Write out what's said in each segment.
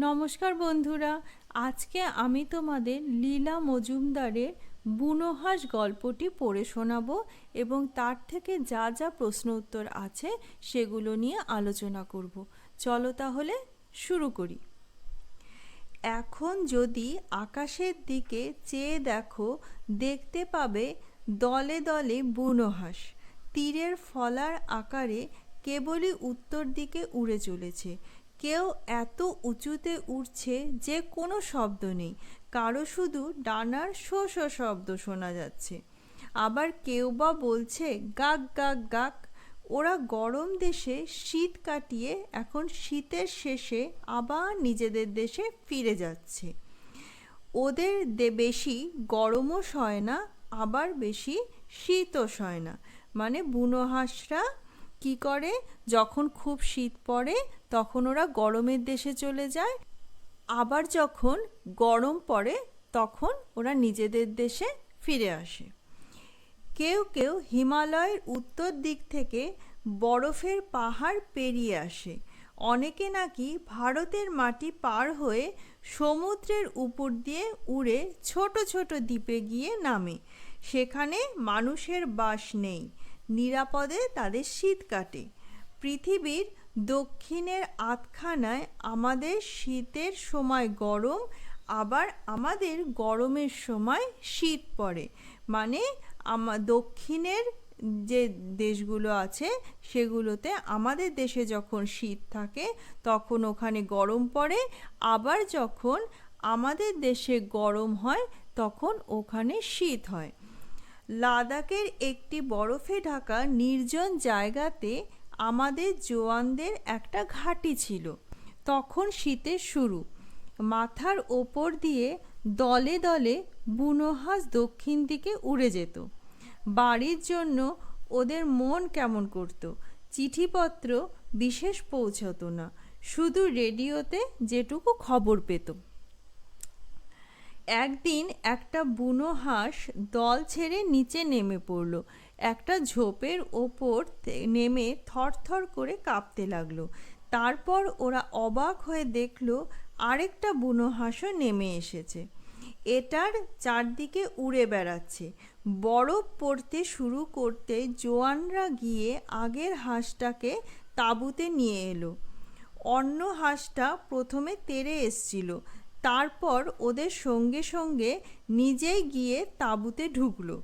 নমস্কার বন্ধুরা, আজকে আমি তোমাদের লীলা মজুমদারের বুনোহাস গল্পটি পড়ে শোনাবো এবং তার থেকে যা যা প্রশ্ন উত্তর আছে সেগুলো নিয়ে আলোচনা করব। চলো তাহলে শুরু করি। এখন যদি আকাশের দিকে চেয়ে দেখো, দেখতে পাবে দলে দলে বুনোহাস। তীরের ফলার আকারে কেবলই উত্তর দিকে উড়ে চলেছে। কেউ এত উঁচুতে উঠছে যে কোনো শব্দ নেই। কারও শুধু ডানার শো শো শব্দ শোনা যাচ্ছে। আবার কেউ বা বলছে, গাক গাক গাক। ওরা গরম দেশে শীত কাটিয়ে এখন শীতের শেষে আবার নিজেদের দেশে ফিরে যাচ্ছে। ওদের দে বেশি গরমও সয় না, আবার বেশি শীতও সয় না। মানে বুনো হাঁসরা কী করে? যখন খুব শীত পড়ে, তখন ওরা গরমের দেশে চলে যায়। আবার যখন গরম পড়ে, তখন ওরা নিজেদের দেশে ফিরে আসে। কেউ কেউ হিমালয়ের উত্তর দিক থেকে বরফের পাহাড় পেরিয়ে আসে। অনেকে নাকি ভারতের মাটি পার হয়ে সমুদ্রের উপর দিয়ে উড়ে ছোট ছোট দ্বীপে গিয়ে নামে। সেখানে মানুষের বাস নেই। নিরাপদে তাদের শীত কাটে। পৃথিবীর দক্ষিণের আধখানায় আমাদের শীতের সময় গরম, আবার আমাদের গরমের সময় শীত পড়ে। মানে আমা, দক্ষিণের যে দেশগুলো আছে, সেগুলোতে আমাদের দেশে যখন শীত থাকে, তখন ওখানে গরম পড়ে। আবার যখন আমাদের দেশে গরম হয়, তখন ওখানে শীত হয়। লাদাখের একটি বরফে ঢাকা নির্জন জায়গাতে আমাদের জোয়ানদের একটা ঘাঁটি ছিল। তখন শীতের শুরু। মাথার ওপর দিয়ে দলে দলে বুনোহাস দক্ষিণ দিকে উড়ে যেত। বাড়ির জন্য ওদের মন কেমন করত, চিঠিপত্র বিশেষ পৌঁছতো না। শুধু রেডিওতে যেটুকু খবর পেত। একদিন একটা বুনো হাঁস দল ছেড়ে নিচে নেমে পড়ল। একটা ঝোপের ওপর নেমে থরথর করে কাঁপতে লাগল। তারপর ওরা অবাক হয়ে দেখল, আরেকটা বুনো হাঁসও নেমে এসেছে। এটার চারদিকে উড়ে বেড়াচ্ছে। বরফ পড়তে শুরু করতে জোয়ানরা গিয়ে আগের হাঁসটাকে তাঁবুতে নিয়ে এলো। অন্য হাঁসটা প্রথমে তেরে এসছিল। তারপর ওদের সঙ্গে সঙ্গে নিজেই গিয়ে তাঁবুতে ঢুকলো।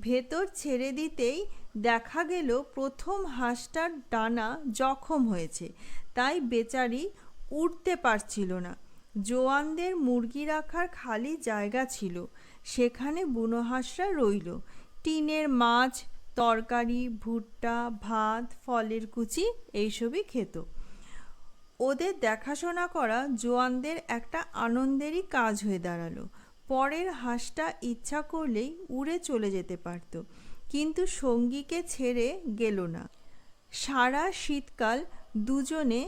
ভেতর ছেড়ে দিতেই দেখা গেল প্রথম হাঁসটার ডানা জখম হয়েছে। তাই বেচারি উঠতে পারছিল না। জোয়ানদের মুরগি রাখার খালি জায়গা ছিল। সেখানে বুনো হাঁসরা রইল। টিনের মাছ, তরকারি, ভুট্টা, ভাত, ফলের কুচি এইসবই খেত। ওদের দেখাশোনা করা জোয়ানদের একটা আনন্দেরই কাজ হয়ে দাঁড়াল। পরের হাঁসটা ইচ্ছা করলেই উড়ে চলে যেতে পারত, কিন্তু সঙ্গীকে ছেড়ে গেল না। সারা শীতকাল দুজনে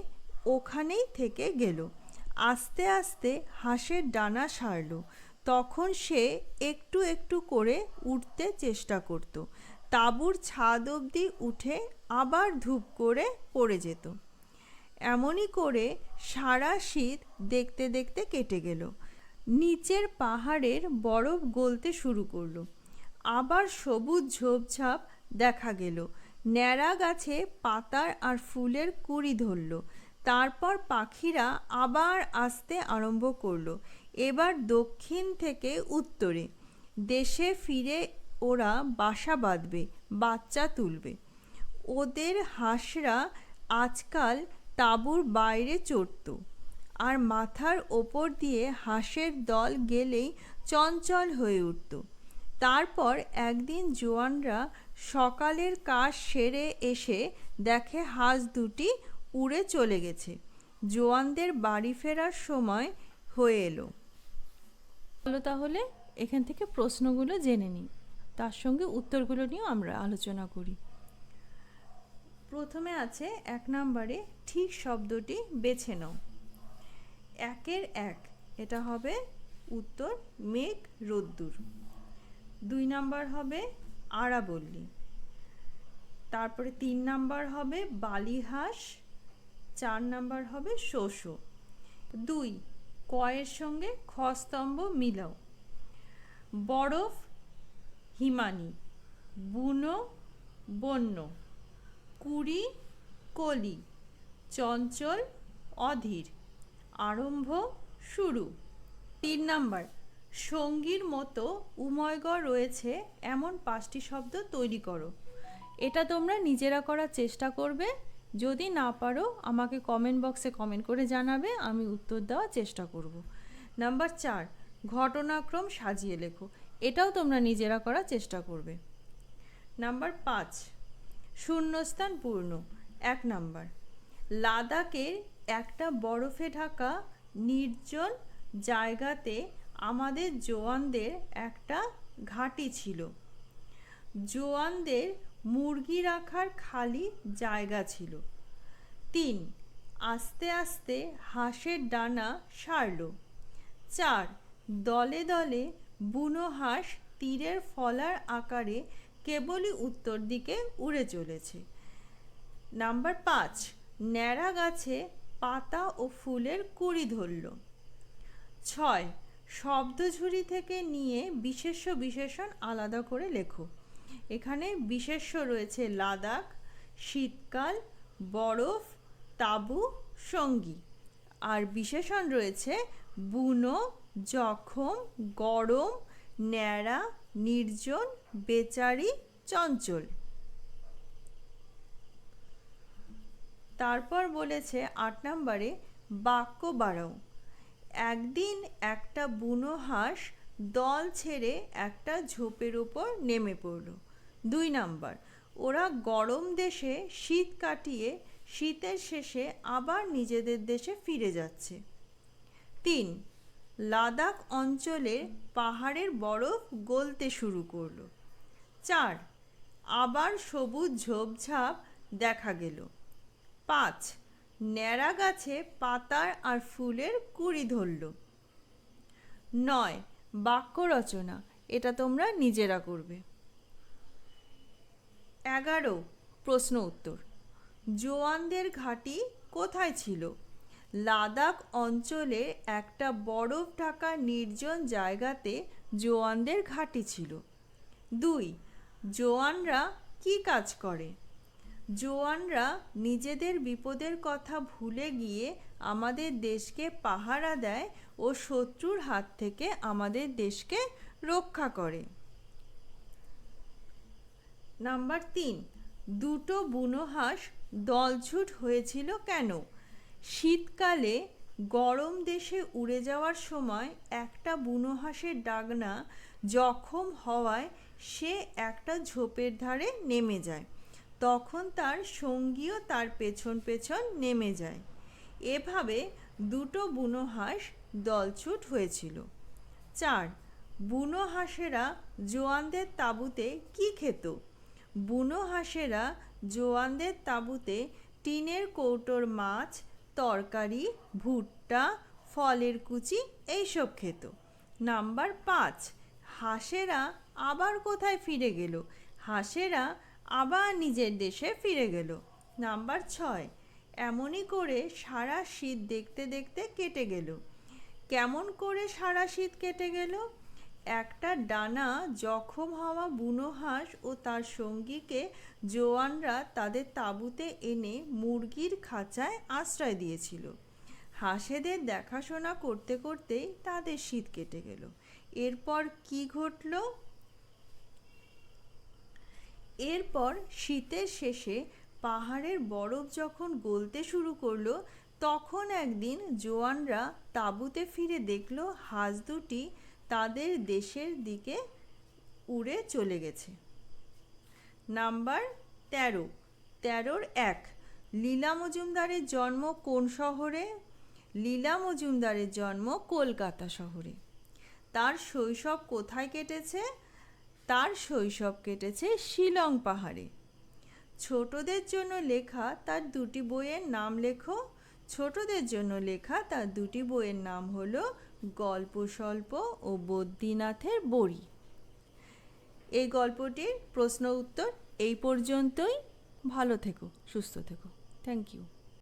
ওখানেই থেকে গেল। আস্তে আস্তে হাঁসের ডানা সারল। তখন সে একটু একটু করে উঠতে চেষ্টা করত। তাঁবুর ছাদ অবধি উঠে আবার ধূপ করে পড়ে যেত। এমনই করে সারা শীত দেখতে দেখতে কেটে গেল। নিচের পাহাড়ের বরফ গলতে শুরু করল। আবার সবুজ ঝোপঝাপ দেখা গেল। ন্যাড়া গাছে পাতার আর ফুলের কুড়ি ধরল। তারপর পাখিরা আবার আসতে আরম্ভ করল। এবার দক্ষিণ থেকে উত্তরে। দেশে ফিরে ওরা বাসা বাঁধবে, বাচ্চা তুলবে। ওদের হাঁসরা আজকাল তাঁবুর বাইরে চড়ত আর মাথার ওপর দিয়ে হাঁসের দল গেলেই চঞ্চল হয়ে উঠত। তারপর একদিন জোয়ানরা সকালের কাজ সেরে এসে দেখে হাঁস দুটি উড়ে চলে গেছে। জোয়ানদের বাড়ি ফেরার সময় হয়ে এলো। চলো তাহলে এখান থেকে প্রশ্নগুলো জেনে নিই। তার সঙ্গে উত্তরগুলো নিয়েও আমরা আলোচনা করি। প্রথমে আছে এক নম্বরে ঠিক শব্দটি বেছে নাও। একের এক, এটা হবে উত্তর মেঘ রোদ্দুর। দুই নাম্বার হবে আরাবল্লী। তারপরে তিন নাম্বার হবে বালিহাঁস। চার নাম্বার হবে শোষো। দুই, কয়ের সঙ্গে খস্তম্ভ মিলাও। বরফ, হিমানি। বুনো, বন্য। কুড়ি, কলি, চঞ্চল, অধীর। আরম্ভ, শুরু। তিন নাম্বার, সঙ্গীর মতো উময়গড় রয়েছে, এমন পাঁচটি শব্দ তৈরি করো। এটা তোমরা নিজেরা করার চেষ্টা করবে। যদি না পারো, আমাকে কমেন্ট বক্সে কমেন্ট করে জানাবে, আমি উত্তর দেওয়ার চেষ্টা করব। নাম্বার চার, ঘটনাক্রম সাজিয়ে লেখো। এটাও তোমরা নিজেরা করার চেষ্টা করবে। নাম্বার পাঁচ শূন্যস্থান পূর্ণ। এক নাম্বার। লাদাখের একটা বরফে ঢাকা নির্জন জায়গাতে আমাদের জোয়ানদের একটা ঘাঁটি ছিল। জোয়ানদের মুরগি রাখার খালি জায়গা ছিল। তিন, আস্তে আস্তে হাঁসের ডানা সারল। চার, দলে দলে বুনো হাঁস তীরের ফলার আকারে কেবলই উত্তর দিকে উড়ে চলেছে। নাম্বার পাঁচ, ন্যাড়া গাছে পাতা ও ফুলের কুড়ি ধরল। ছয় শব্দঝুরি থেকে নিয়ে বিশেষ্য বিশেষণ আলাদা করে লেখো। এখানে বিশেষ্য রয়েছে লাদাখ, শীতকাল, বরফ, তাবু, সঙ্গী। আর বিশেষণ রয়েছে বুনো, জখম, গরম ন্যাড়া, নির্জন, বেচারি, চঞ্চল। তারপর বলেছে আট নম্বরে, বাক্য বাড়াও। একদিন একটা বুনো হাঁস দল ছেড়ে একটা ঝোপের উপর নেমে পড়ল। দুই নাম্বার, ওরা গরম দেশে শীত কাটিয়ে শীতের শেষে আবার নিজেদের দেশে ফিরে যাচ্ছে। তিন লাদাখ অঞ্চলে পাহাড়ের বরফ গলতে শুরু করল। চার, আবার সবুজ ঝোপঝাপ দেখা গেল। পাঁচ, ন্যাড়া গাছে পাতার আর ফুলের কুড়ি ধরল। নয়, বাক্য রচনা, এটা তোমরা নিজেরা করবে। এগারো, প্রশ্ন উত্তর। জোয়ানদের ঘাঁটি কোথায় ছিল? লাদাখ অঞ্চলে একটা বরফ ঢাকা নির্জন জায়গাতে জোয়ানদের ঘাঁটি ছিল। দুই, জোয়ানরা কি কাজ করে? জোয়ানরা নিজেদের বিপদের কথা ভুলে গিয়ে আমাদের দেশকে পাহারা দেয় ও শত্রুর হাত থেকে আমাদের দেশকে রক্ষা করে। নাম্বার তিন, দুটো বুনো হাঁস দলছুট হয়েছিল কেন? শীতকালে গরম দেশে উড়ে যাওয়ার সময় একটা বুনো হাঁসের ডাগনা জখম হওয়ায় সে একটা ঝোপের ধারে নেমে যায়। তখন তার সঙ্গীও তার পেছন পেছন নেমে যায়। এভাবে দুটো বুনো হাঁস দলছুট হয়েছিল। চার, বুনো হাঁসেরা জোয়ানদের তাঁবুতে কি খেত? বুনো হাঁসেরা জোয়ানদের তাঁবুতে টিনের কৌটোর মাছ তরকারি, ভুট্টা, ফলের কুচি এইসব খেত। নাম্বার পাঁচ, হাঁসেরা আবার কোথায় ফিরে গেল? হাঁসেরা আবার নিজের দেশে ফিরে গেল। নাম্বার ছয়, এমনই করে সারা শীত দেখতে দেখতে কেটে গেল। কেমন করে সারা শীত কেটে গেল? একটা ডানা জখম হওয়া বুনো হাঁস ও তার সঙ্গীকে জোয়ানরা তাদের তাঁবুতে এনে মুরগির খাঁচায় আশ্রয় দিয়েছিল। হাঁসেদের দেখাশোনা করতে করতেই তাদের শীত কেটে গেল। এরপর কি ঘটল? এরপর শীতের শেষে পাহাড়ের বরফ যখন গলতে শুরু করল, তখন একদিন জোয়ানরা তাঁবুতে ফিরে দেখল হাঁস দুটি তাদের দেশের দিকে উড়ে চলে গেছে। নাম্বার তেরো। তেরোর এক। লীলা মজুমদারের জন্ম কোন শহরে? লীলা মজুমদারের জন্ম কলকাতা শহরে। তার শৈশব কোথায় কেটেছে? তার শৈশব কেটেছে শিলং পাহাড়ে। ছোটদের জন্য লেখা তার দুটি বইয়ের নাম লেখো। ছোটদের জন্য লেখা তার দুটি বইয়ের নাম হলো গল্প স্বল্প ও বদ্রীনাথের বড়ি। এই গল্পটির প্রশ্ন উত্তর এই পর্যন্তই। ভালো থেকো, সুস্থ থেকো। Thank you